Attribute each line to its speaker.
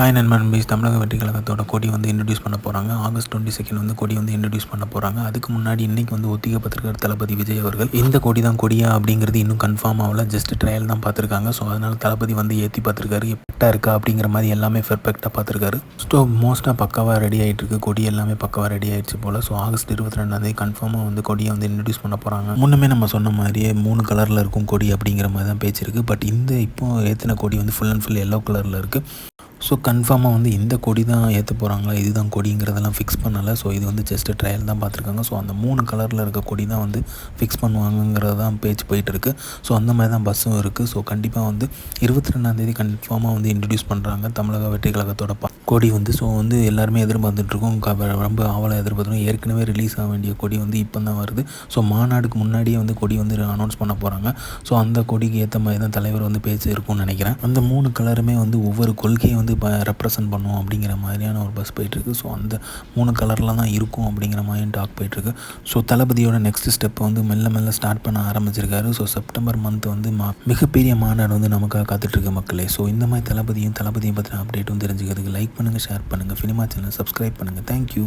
Speaker 1: Hi நண்பன். Piece தமிழக வெற்றி கழகத்தோட கொடி வந்து இன்ட்ரடியூஸ் பண்ண போகிறாங்க ஆகஸ்ட் டுவெண்ட்டி செகண்ட் வந்து கொடி வந்து இன்ட்ரடியூஸ் பண்ண போகிறாங்க அதுக்கு முன்னாடி இன்றைக்கி வந்து ஒத்திகப்பட்டிருக்கார் தளபதி விஜய் அவர்கள் இந்த கொடி தான் கொடியா அப்படிங்கிறது இன்னும் கன்ஃபார்ம் ஆகல. ஜஸ்ட் ட்ரையல் தான் பார்த்துருக்காங்க. ஸோ அதனால் தளபதி வந்து ஏற்றி பார்த்துருக்காரு. எப்பட்டா இருக்கா அப்படிங்கிற மாதிரி எல்லாமே பெர்ஃபெக்டாக பார்த்துருக்காரு. ஸோ மோஸ்ட்டாக பக்காவாக ரெடி ஆகிட்டு இருக்கு கொடி எல்லாமே பக்காவாக ரெடி ஆயிடுச்சு போல். ஸோ ஆகஸ்ட் இருபத்தி ரெண்டாந்தேதி கன்ஃபார்மாக வந்து கொடியை வந்து இன்ட்ரடியூஸ் பண்ண போகிறாங்க முன்னமே நம்ம சொன்ன மாதிரியே மூணு கலரில் இருக்கும் கொடி அப்படிங்கிற மாதிரி தான் பேச்சு இருக்குது பட் இந்த இப்போ ஏற்றின கொடி வந்து ஃபுல் அண்ட் ஃபுல் எல்லோ கலரில் இருக்குது ஸோ கன்ஃபார்மாக வந்து இந்த கொடி தான் ஏற்ற போகிறாங்களா இதுதான் கொடிங்கிறதெல்லாம் ஃபிக்ஸ் பண்ணலை. ஸோ இது வந்து ஜஸ்ட்டு ட்ரையல் தான் பார்த்துருக்காங்க. ஸோ அந்த மூணு கலரில் இருக்க கொடி தான் வந்து ஃபிக்ஸ் பண்ணுவாங்கங்கிறது தான் பேச்சு போயிட்டுருக்கு ஸோ அந்த மாதிரி தான் பஸ்ஸும் இருக்குது ஸோ கண்டிப்பாக வந்து இருபத்தி ரெண்டாந்தேதி கன்ஃபார்மாக வந்து இன்ட்ரடியூஸ் பண்ணுறாங்க தமிழக வெற்றி கழகத்தோட ப- கொடி வந்து ஸோ வந்து எல்லாருமே எதிர்பார்த்துட்ருக்கோம். ரொம்ப ஆவலாக எதிர்பார்த்துருக்கோம் ஏற்கனவே ரிலீஸ் ஆக வேண்டிய கொடி வந்து இப்போ தான் வருது. ஸோ மாநாடுக்கு முன்னாடியே வந்து கொடி வந்து அனௌன்ஸ் பண்ண போகிறாங்க ஸோ அந்த கொடிக்கு ஏற்ற மாதிரி தான் தலைவர் வந்து பேச்சு இருக்கும்னு நினைக்கிறேன். அந்த மூணு கலருமே வந்து ஒவ்வொரு கொள்கையை வந்து இப்போ ரெப்ரசன்ட் பண்ணும் அப்படிங்கிற மாதிரியான ஒரு பஸ் போயிட்டுருக்கு ஸோ அந்த மூணு கலரில் தான் இருக்கும் அப்படிங்கிற மாதிரி டாக் போயிட்டுருக்கு ஸோ தளபதியோட நெக்ஸ்ட் ஸ்டெப் வந்து மெல்ல மெல்ல ஸ்டார்ட் பண்ண ஆரம்பிச்சிருக்காரு. ஸோ செப்டம்பர் மந்த் வந்து மா மிகப்பெரிய மாநாடு வந்து நமக்காக காத்துட்ருக்கு மக்களே. ஸோ இந்த மாதிரி தளபதியும் தளபதியும் பற்றின அப்டேட்டும் தெரிஞ்சுக்கிறதுக்கு லைக் பண்ணுங்கள் ஷேர் பண்ணுங்கள் ஃபிலிமா சேனல் சப்ஸ்கிரைப் பண்ணுங்கள் தேங்க்யூ